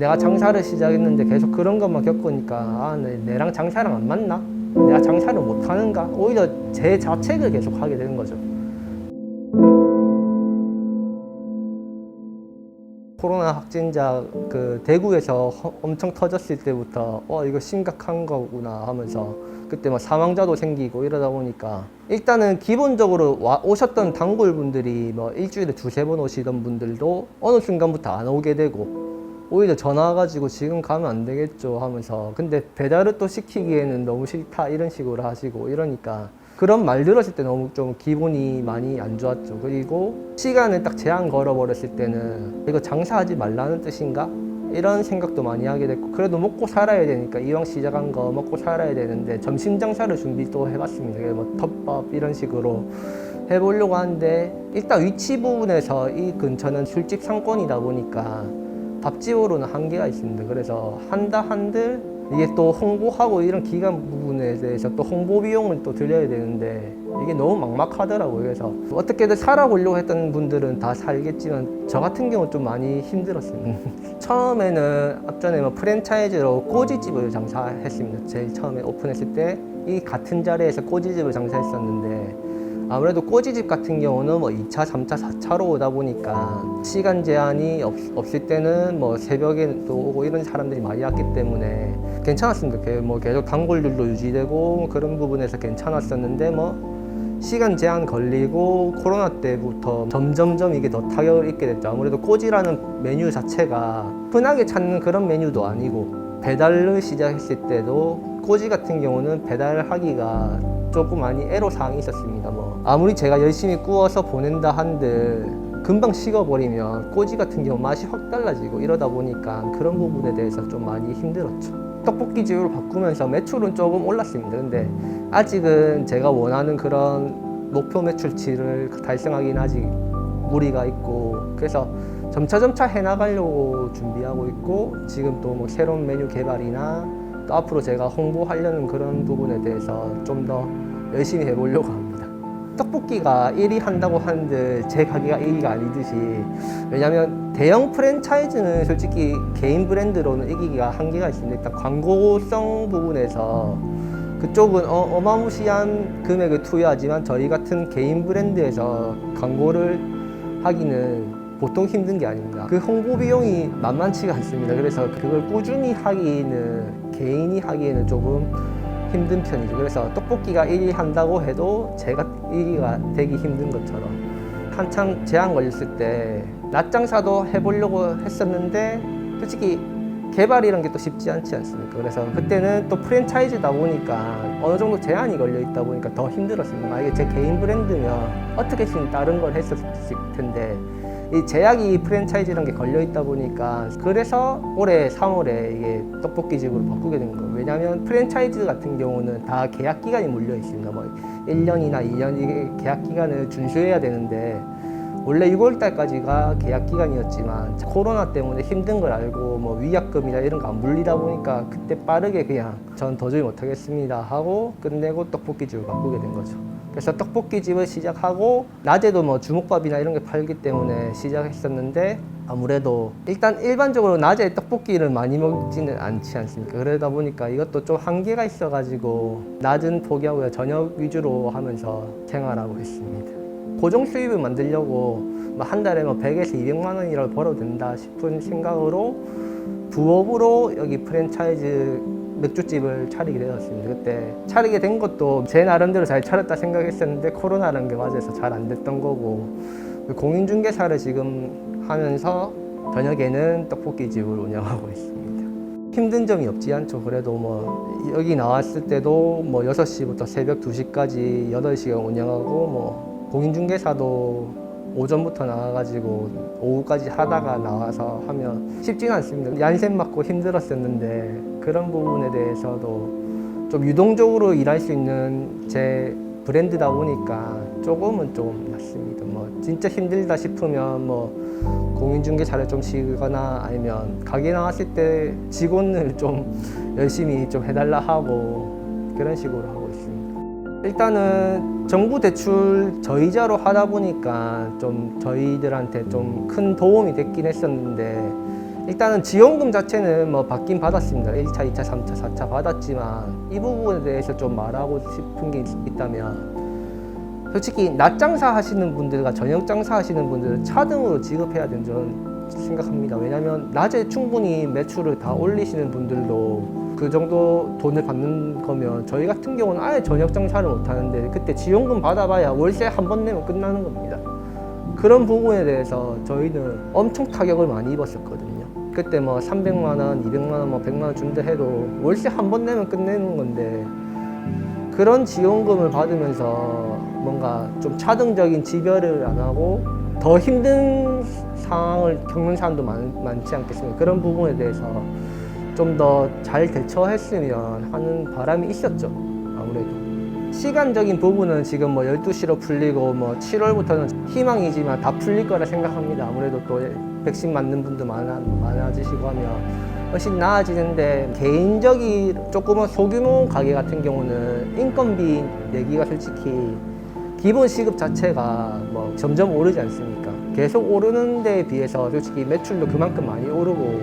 내가 장사를 시작했는데 계속 그런 것만 겪으니까 아, 내, 내랑 장사랑 안 맞나? 내가 장사를 못 하는가? 오히려 제 자책을 계속 하게 되는 거죠. 코로나 확진자 그 대구에서 허- 엄청 터졌을 때부터 어 이거 심각한 거구나 하면서 그때 막 사망자도 생기고 이러다 보니까 일단은 기본적으로 와, 오셨던 단골 분들이 뭐 일주일에 두세 번 오시던 분들도 어느 순간부터 안 오게 되고 오히려 전화 와가지고 지금 가면 안 되겠죠 하면서 근데 배달을 또 시키기에는 너무 싫다 이런 식으로 하시고 이러니까 그런 말 들었을 때 너무 좀 기분이 많이 안 좋았죠. 그리고 시간을 딱 제한 걸어버렸을 때는 이거 장사하지 말라는 뜻인가? 이런 생각도 많이 하게 됐고 그래도 먹고 살아야 되니까 이왕 시작한 거 먹고 살아야 되는데 점심 장사를 준비 또 해봤습니다. 뭐 덮밥 이런 식으로 해보려고 하는데 일단 위치 부분에서 이 근처는 술집 상권이다 보니까 밥집으로는 한계가 있습니다. 그래서 한다 한들 이게 또 홍보하고 이런 기간 부분에 대해서 또 홍보 비용을 또 들여야 되는데 이게 너무 막막하더라고요. 그래서 어떻게든 살아보려고 했던 분들은 다 살겠지만 저 같은 경우는 좀 많이 힘들었습니다. 처음에는 앞전에 뭐 프랜차이즈로 꼬지집을 장사했습니다. 제일 처음에 오픈했을 때 이 같은 자리에서 꼬지집을 장사했었는데 아무래도 꼬지집 같은 경우는 뭐 2차, 3차, 4차로 오다 보니까 시간 제한이 없, 없을 때는 뭐 새벽에 또 오고 이런 사람들이 많이 왔기 때문에 괜찮았습니다. 그뭐 계속 단골들도 유지되고 그런 부분에서 괜찮았었는데 뭐 시간 제한 걸리고 코로나 때부터 점점점 이게 더 타격을 입게 됐죠. 아무래도 꼬지라는 메뉴 자체가 흔하게 찾는 그런 메뉴도 아니고 배달을 시작했을 때도 꼬지 같은 경우는 배달하기가 조금 많이 애로사항이 있었습니다. 뭐 아무리 제가 열심히 구워서 보낸다 한들 금방 식어버리면 꼬지 같은 경우 맛이 확 달라지고 이러다 보니까 그런 부분에 대해서 좀 많이 힘들었죠. 떡볶이 집으로 바꾸면서 매출은 조금 올랐습니다. 근데 아직은 제가 원하는 그런 목표 매출치를 달성하기는 아직 무리가 있고 그래서 점차점차 해나가려고 준비하고 있고 지금 또 뭐 새로운 메뉴 개발이나 또 앞으로 제가 홍보하려는 그런 부분에 대해서 좀 더 열심히 해보려고 합니다. 떡볶이가 1위 한다고 하는데 제 가게가 1위가 아니듯이 왜냐면 대형 프랜차이즈는 솔직히 개인 브랜드로는 이기기가 한계가 있습니다. 일단 광고성 부분에서 그쪽은 어, 어마무시한 금액을 투여하지만 저희 같은 개인 브랜드에서 광고를 하기는 보통 힘든 게 아닙니다. 그 홍보 비용이 만만치가 않습니다. 그래서 그걸 꾸준히 하기는 개인이 하기에는 조금 힘든 편이죠. 그래서 떡볶이가 1위 한다고 해도 제가 1위가 되기 힘든 것처럼 한창 제한 걸렸을 때 낮장사도 해보려고 했었는데 솔직히 개발 이런 게또 쉽지 않지 않습니까? 그래서 그때는 또 프랜차이즈다 보니까 어느 정도 제한이 걸려 있다 보니까 더 힘들었습니다. 만약에 제 개인 브랜드면 어떻게든 다른 걸 했었을 텐데 이 제약이 프랜차이즈라는 게 걸려 있다 보니까 그래서 올해 3월에 이게 떡볶이 집으로 바꾸게 된 거예요. 왜냐하면 프랜차이즈 같은 경우는 다 계약 기간이 물려 있습니다. 뭐 1년이나 2년 이게 계약 기간을 준수해야 되는데 원래 6월 달까지가 계약 기간이었지만 코로나 때문에 힘든 걸 알고 뭐 위약금이나 이런 거 안 물리다 보니까 그때 빠르게 그냥 전 도저히 못하겠습니다 하고 끝내고 떡볶이 집을 바꾸게 된 거죠. 그래서 떡볶이 집을 시작하고 낮에도 뭐 주먹밥이나 이런 게 팔기 때문에 시작했었는데 아무래도 일단 일반적으로 낮에 떡볶이를 많이 먹지는 않지 않습니까? 그러다 보니까 이것도 좀 한계가 있어 가지고 낮은 포기하고요 저녁 위주로 하면서 생활하고 있습니다. 고정 수입을 만들려고 뭐한 달에 뭐 100에서 200만 원이라도 벌어도 된다 싶은 생각으로 부업으로 여기 프랜차이즈 맥주집을 차리게 되었습니다. 그때 차리게 된 것도 제 나름대로 잘 차렸다 생각했었는데 코로나라는 게 맞아서 잘 안 됐던 거고 공인중개사를 지금 하면서 저녁에는 떡볶이집을 운영하고 있습니다. 힘든 점이 없지 않죠. 그래도 뭐 여기 나왔을 때도 뭐 6시부터 새벽 2시까지 8시간 운영하고 뭐 공인중개사도 오전부터 나와가지고 오후까지 하다가 나와서 하면 쉽지는 않습니다. 얀센 맞고 힘들었었는데 그런 부분에 대해서도 좀 유동적으로 일할 수 있는 제 브랜드다 보니까 조금은 좀 낫습니다. 뭐 진짜 힘들다 싶으면 뭐 공인중개사를 좀 쉬거나 아니면 가게 나왔을 때 직원을 좀 열심히 좀 해달라 하고 그런 식으로 하고 있습니다. 일단은 정부 대출 저이자로 하다 보니까 좀 저희들한테 좀 큰 도움이 됐긴 했었는데 일단은 지원금 자체는 뭐 받긴 받았습니다. 1차, 2차, 3차, 4차 받았지만 이 부분에 대해서 좀 말하고 싶은 게 있- 있다면 솔직히 낮 장사 하시는 분들과 저녁 장사 하시는 분들은 차등으로 지급해야 된는 저는 생각합니다. 왜냐하면 낮에 충분히 매출을 다 올리시는 분들도 그 정도 돈을 받는 거면 저희 같은 경우는 아예 저녁 장사를 못 하는데 그때 지원금 받아봐야 월세 한 번 내면 끝나는 겁니다. 그런 부분에 대해서 저희는 엄청 타격을 많이 입었었거든요. 그때 뭐 300만 원, 200만 원, 뭐 100만 원 준다 해도 월세 한 번 내면 끝내는 건데 그런 지원금을 받으면서 뭔가 좀 차등적인 지별을 안 하고 더 힘든 상황을 겪는 사람도 많, 많지 않겠습니까? 그런 부분에 대해서 좀 더 잘 대처했으면 하는 바람이 있었죠. 아무래도. 시간적인 부분은 지금 뭐 12시로 풀리고 뭐 7월부터는 희망이지만 다 풀릴 거라 생각합니다. 아무래도 또 백신 맞는 분도 많아, 많아지시고 하면 훨씬 나아지는데 개인적인 조금은 소규모 가게 같은 경우는 인건비 내기가 솔직히 기본 시급 자체가 뭐 점점 오르지 않습니까? 계속 오르는 데에 비해서 솔직히 매출도 그만큼 많이 오르고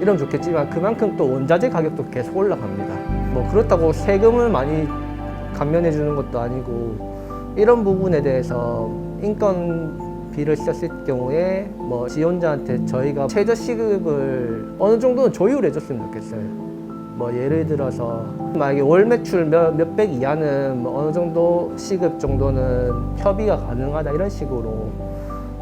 이러면 좋겠지만 그만큼 또 원자재 가격도 계속 올라갑니다. 뭐 그렇다고 세금을 많이 감면해 주는 것도 아니고 이런 부분에 대해서 인건비를 썼을 경우에 뭐 지원자한테 저희가 최저 시급을 어느 정도는 조율해 줬으면 좋겠어요. 뭐 예를 들어서 만약에 월 매출 몇, 몇백 이하는 뭐 어느 정도 시급 정도는 협의가 가능하다 이런 식으로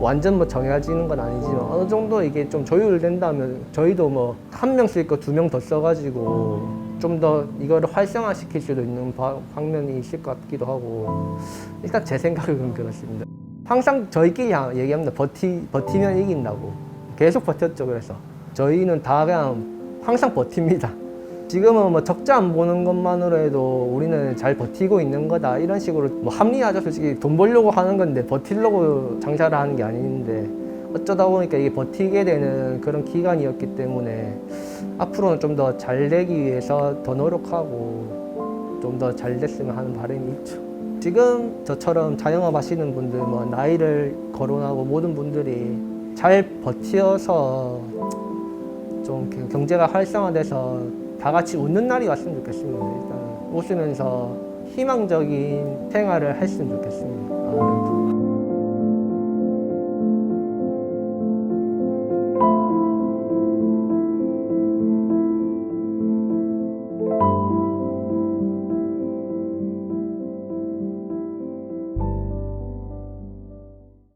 완전 뭐 정해지는 건 아니지만 어느 정도 이게 좀 조율된다면 저희도 뭐 한 명 쓸 거 두 명 더 써가지고 좀 더 이거를 활성화 시킬 수도 있는 바- 방면이 있을 것 같기도 하고 일단 제 생각은 그렇습니다. 항상 저희끼리 하- 얘기합니다. 버티 버티면 이긴다고 계속 버텼죠. 그래서 저희는 다 그냥 항상 버팁니다. 지금은 뭐 적자 안 보는 것만으로 해도 우리는 잘 버티고 있는 거다 이런 식으로 뭐 합리화죠 솔직히 돈 벌려고 하는 건데 버티려고 장사를 하는 게 아닌데 어쩌다 보니까 이게 버티게 되는 그런 기간이었기 때문에 앞으로는 좀 더 잘 되기 위해서 더 노력하고 좀 더 잘 됐으면 하는 바람이 있죠. 지금 저처럼 자영업 하시는 분들 뭐 나이를 거론하고 모든 분들이 잘 버티어서 좀그 경제가 활성화돼서 다 같이 웃는 날이 왔으면 좋겠습니다. 일단 웃으면서 희망적인 생활을 했으면 좋겠습니다.